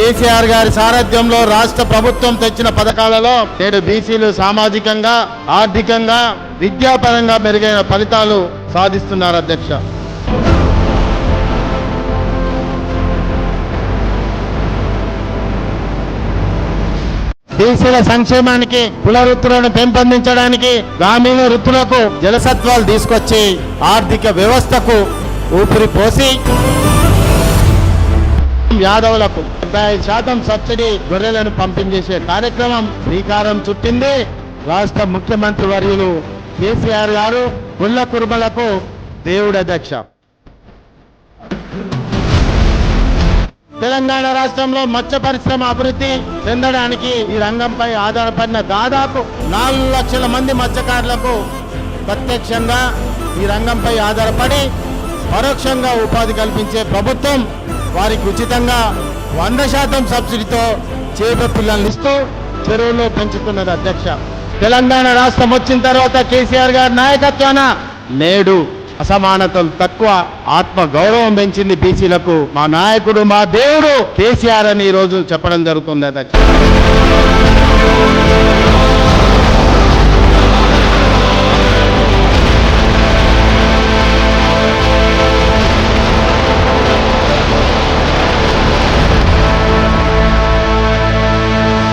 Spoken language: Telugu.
కేసీఆర్ గారి సారథ్యంలో రాష్ట్ర ప్రభుత్వం తెచ్చిన పథకాలలో నేడు బీసీలు సామాజికంగా ఆర్థికంగా విద్యాపరంగా మెరుగైన ఫలితాలు సాధిస్తున్నారు అధ్యక్ష. బీసీల సంక్షేమానికి కుల వృత్తులను పెంపొందించడానికి గ్రామీణ వృత్తులకు జలసత్వాలు తీసుకొచ్చి ఆర్థిక వ్యవస్థకు ఊపిరి పోసి యాదవులకు డెబ్బై శాతం సబ్సిడీ గొర్రెలను పంపించేసే కార్యక్రమం శ్రీకారం చుట్టింది. రాష్ట్ర ముఖ్యమంత్రి వర్యులు కేసీఆర్ గారు గుళ్ళ కుర్మలకు దేవుడు అధ్యక్ష. తెలంగాణ రాష్ట్రంలో మత్స్య పరిశ్రమ అభివృద్ధి చెందడానికి ఈ రంగంపై ఆధారపడిన దాదాపు నాలుగు లక్షల మంది మత్స్యకారులకు ప్రత్యక్షంగా ఈ రంగంపై ఆధారపడి పరోక్షంగా ఉపాధి కల్పించే ప్రభుత్వం వారికి ఉచితంగా వంద శాతం సబ్సిడీతో చేప పిల్లల్ని ఇస్తూ చెరువులో పెంచుతున్నది అధ్యక్ష. తెలంగాణ రాష్ట్రం వచ్చిన తర్వాత కేసీఆర్ గారి నాయకత్వాన నేడు అసమానతలు తక్కువ ఆత్మ గౌరవం పెంచింది బీసీలకు. మా నాయకుడు మా దేవుడు కేసీఆర్ అని ఈ రోజు చెప్పడం జరుగుతుంది అధ్యక్ష.